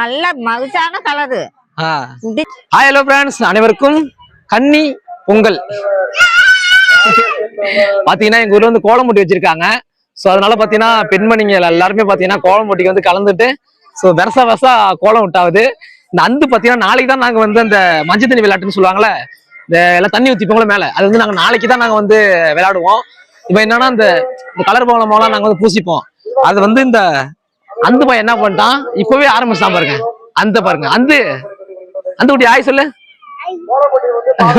நல்ல மகிழ்ச்சியான colour hi hello friends அனைவருக்கும் கன்னி பொங்கல். பாத்தீங்கன்னா எங்க ஊர்ல வந்து கோலம் போட்டி வச்சிருக்காங்க. சோ அதனால பாத்தீங்கன்னா பெண்மணிங்க எல்லாருமே பாத்தீங்கன்னா கோலம் போட்டிக்கு வந்து கலந்துட்டு சோ வருஷ வருஷம் கோலம் விட்டாவது இந்த அந்து பாத்தீங்கன்னா நாளைக்கு தான் நாங்க வந்து அந்த மஞ்சள் தண்ணி விளையாட்டுன்னு சொல்லுவாங்கல்ல இந்த எல்லாம் தண்ணி ஊத்திப்போங்கள மேல அது வந்து நாங்க நாளைக்கு தான் நாங்க வந்து விளையாடுவோம். இப்ப என்னன்னா இந்த கலர் கோலம் மூலம் நாங்க வந்து பூசிப்போம். அது வந்து இந்த அந்த பையன் என்ன பண்ணிட்டான்? இப்பவே ஆரம்பிச்சான் பாருங்க. அந்த பாருங்க. அந்த அந்த குட்டி ஆய் சொல்லு.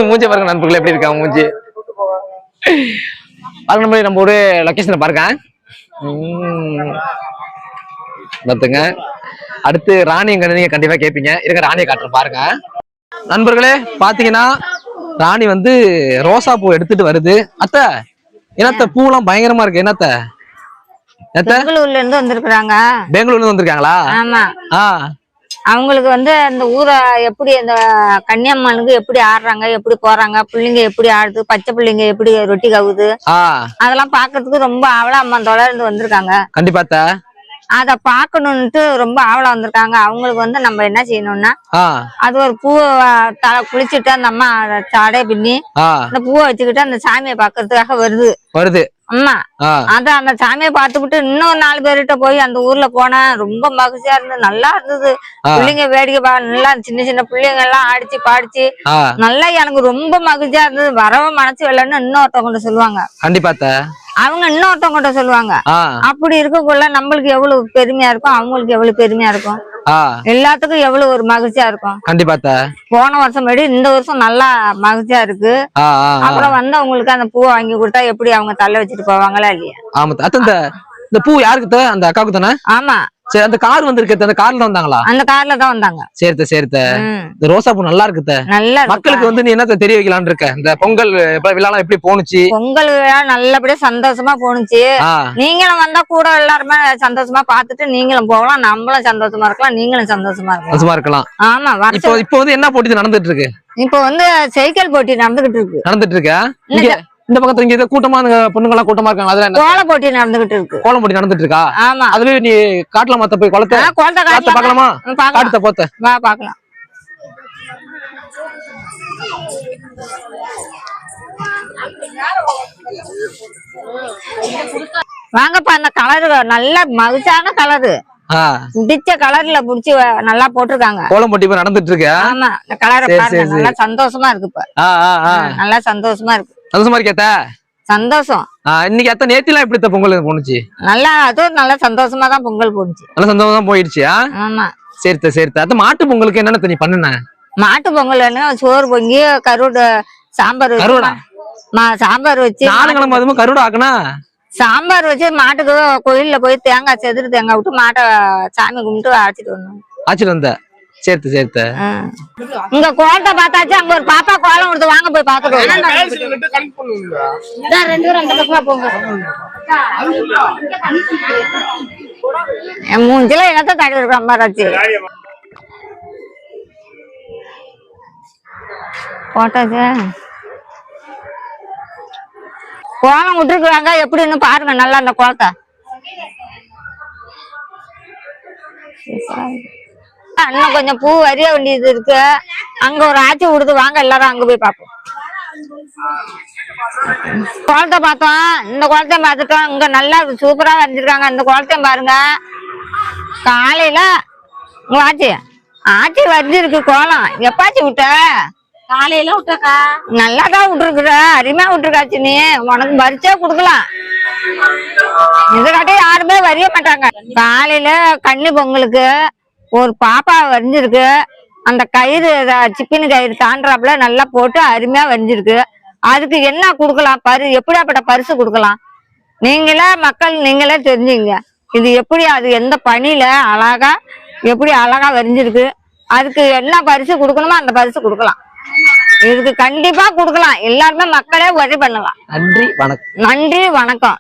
மூஞ்சி பாருங்க நண்பர்கள் எப்படி இருக்காங்க மூஞ்சி? பாருங்க நம்ம நம்ம ஒரு லொக்கேஷனை பாருங்க. உம். பார்த்துங்க. அடுத்து ராணி எங்க நீங்க கண்டிப்பா கேட்பீங்க இருக்க ராணியை காட்டுற பாருங்க. நண்பர்களே பாத்தீங்கன்னா ராணி வந்து ரோசா பூ எடுத்துட்டு வருது. அத்தை என்னத்த பூலாம் பயங்கரமா இருக்கு. என்னத்த? பெங்களூர்ல இருந்து வந்திருக்கிறாங்க. பெங்களூர்ல இருந்து வந்திருக்காங்களா? ஆமா. அவங்களுக்கு வந்து அந்த ஊரை எப்படி அந்த கன்னியம்மனுக்கு எப்படி ஆடுறாங்க எப்படி போறாங்க பிள்ளைங்க எப்படி ஆடுது பச்சை பிள்ளைங்க எப்படி ரொட்டி கவுது அதெல்லாம் பாக்குறதுக்கு ரொம்ப ஆவலா அம்மா இருந்து வந்திருக்காங்க. கண்டிப்பா அத பாக்கணும்னுட்டு ரொம்ப ஆவலா வந்திருக்காங்க. அவங்களுக்கு வந்து நம்ம என்ன செய்யணும்னா அது ஒரு பூவை தலை குளிச்சுட்டு அந்த அம்மா தடை பின்னி அந்த பூவை வச்சுக்கிட்டு அந்த சாமியை பாக்குறதுக்காக வருது. வருது. அம்மா ஆ. அதான் அந்த சாமியை பார்த்துக்கிட்டு இன்னும் நாலு பேர்கிட்ட போய் அந்த ஊர்ல போனேன். ரொம்ப மகிழ்ச்சியா இருந்தது. நல்லா இருந்தது. பிள்ளைங்க வேடிக்கை பா நல்லா சின்ன சின்ன பிள்ளைங்க எல்லாம் ஆடிச்சு பாடிச்சு. நல்லா எனக்கு ரொம்ப மகிழ்ச்சியா இருந்தது. வரவ மனசு வரலன்னு இன்னொருத்தவங்கிட்ட சொல்லுவாங்க. கண்டிப்பா அவங்க இன்னொருத்தவங்கிட்ட சொல்லுவாங்க. அப்படி இருக்கக்குள்ள நம்மளுக்கு எவ்வளவு பெருமையா இருக்கும்? அவங்களுக்கு எவ்வளவு பெருமையா இருக்கும்? எல்லாத்துக்கும் எவ்வளவு ஒரு மகிழ்ச்சியா இருக்கும். கண்டிப்பா போன வருஷம் விட இந்த வருஷம் நல்லா மகிழ்ச்சியா இருக்கு. அப்புறம் வந்து அவங்களுக்கு அந்த பூவை வாங்கி கொடுத்தா எப்படி அவங்க தள்ள வச்சுட்டு போவாங்களா இல்லையா? ஆமா இந்த இந்த பூ யாருக்கு? அந்த அக்காவுக்கு தானே? ஆமா. சரி அந்த கார் வந்திருக்கு. அந்த கார்ல வந்தாங்களா? அந்த கார்ல தான் வந்தாங்க. சரித்த சரித்த இந்த ரோசா பூ நல்லா இருக்குத்த நல்லா இருக்கு. மக்களுக்கு வந்து நீ என்னத்த தெரிய வைக்கலாம்னு இருக்க? இந்த பொங்கல் விழாலாம் எப்படி போணுச்சு? பொங்கல் விழா நல்லபடியா சந்தோஷமா போணுச்சு. ஆ. நீங்களும் வந்தா கூட எல்லாருமே சந்தோஷமா பாத்துட்டு நீங்களும் போகலாம். நம்மளும் சந்தோஷமா இருக்கலாம். நீங்களும் சந்தோஷமா இருக்கலாம். சும்மா இருக்கலாம். ஆமா இப்போ இப்போ வந்து என்ன போட்டி நடந்துட்டு இருக்கு? இப்ப வந்து சைக்கிள் போட்டி நடந்துகிட்டு இருக்கு. நடந்துட்டு இருக்கா? இந்த பக்கத்துல இங்க கூட்டமா பொண்ணுங்க எல்லாம் கூட்டமா இருக்காங்க. அதுல என்ன? கோல போட்டி நடந்துகிட்டு இருக்கு. கோலம் போட்டி நடந்துட்டு இருக்கா ஆமா. அதுல நீ காட்டலாம் மத்த போய் குளத்தை குழந்தை காட்ட? பாக்கலாமா காட்டுத்த போத்த. வா பாக்கலாம் வாங்கப்பா அந்த கலரு நல்ல மகிழ்ச்சியான கலரு பிடிச்ச கலர்ல புடிச்சு நல்லா போட்டிருக்காங்க. கோலம் போட்டி நடந்துட்டு இருக்கா. ஆமா இந்த கலரை நல்லா சந்தோஷமா இருக்கு இப்ப. ஆ ஆ. ஆ நல்லா சந்தோஷமா இருக்கு. சந்தோஷமா இருக்கேத்த சந்தோஷம். இன்னைக்கு அத்தை நேத்திலாம் எப்படி அத்தை பொங்கல் போணுச்சு? நல்லா அதுவும் நல்லா சந்தோஷமா தான் பொங்கல் போணுச்சு. நல்ல சந்தோஷமா போயிடுச்சு ஆமா. சரித்த சரித்த அது மாட்டு பொங்கலுக்கு என்னென்ன நீ பண்ணுன? மாட்டு பொங்கல் சோறு பொங்கி கருடு சாம்பார்? மா- சாம்பார் வச்சு நானுங்களும் அதுவும் கருட ஆக்குனா? சாம்பார் வச்சு மாட்டுக்கு கோயில்ல போய் தேங்காய் செதுரு தேங்காய் விட்டு மாட்டை சாமி கும்பிட்டு அழைச்சிட்டு வந்தோம். ஆச்சுட்டு வந்த? சேர்த்து சேர்த்த. ஆ. இங்க கோலத்தை பார்த்தாச்சு அங்க ஒரு பாப்பா கோலம் கொடுத்து வாங்க போய் பாத்துட்டு ரெண்டு பேரும் அந்த பக்கமா போங்க. என் மூஞ்சில என்னத்த தடவி இருக்கிற மாதிரி போட்டாச்சு? கோலம் விட்டுருக்குறாங்க எப்படின்னு பாருங்க நல்லா அந்த கோலத்தை. இன்னும் கொஞ்சம் பூ வரிய வேண்டியது இருக்கு. அங்க ஒரு ஆட்சி விடுது வாங்க எல்லாரும் அங்க போய் பார்ப்போம். குளத்தை பார்த்தோம். இந்த குளத்தையும் பார்த்துட்டோம். இங்க நல்லா சூப்பரா வரைஞ்சிருக்காங்க. இந்த குளத்தையும் பாருங்க. காலையில உங்க ஆச்சி. ஆச்சி வரைஞ்சிருக்கு கோலம். எப்பாச்சி விட்ட? காலையில விட்டாக்கா. நல்லா தான் விட்டுருக்குற. அருமையா விட்டுருக்காச்சு நீ. உனக்கு பரிச்சே கொடுக்கலாம். இதுக்காட்டி யாருமே வரிய மாட்டாங்க. காலையில கன்னி பொங்கலுக்கு ஒரு பாப்பா வரைஞ்சிருக்கு. அந்த கயிறு சிப்பின் கயிறு தாண்டாப்புல நல்லா போட்டு அருமையா வரைஞ்சிருக்கு. அதுக்கு என்ன கொடுக்கலாம்? பரி எப்படியாப்பட்ட பரிசு கொடுக்கலாம்? நீங்களே மக்கள் நீங்களே தெரிஞ்சுங்க இது எப்படி அது எந்த பணியில அழகா எப்படி அழகா வரைஞ்சிருக்கு? அதுக்கு என்ன பரிசு கொடுக்கணுமோ அந்த பரிசு கொடுக்கலாம். இதுக்கு கண்டிப்பா கொடுக்கலாம். எல்லாருமே மக்களே உதவி பண்ணலாம். நன்றி வணக்கம். நன்றி வணக்கம்.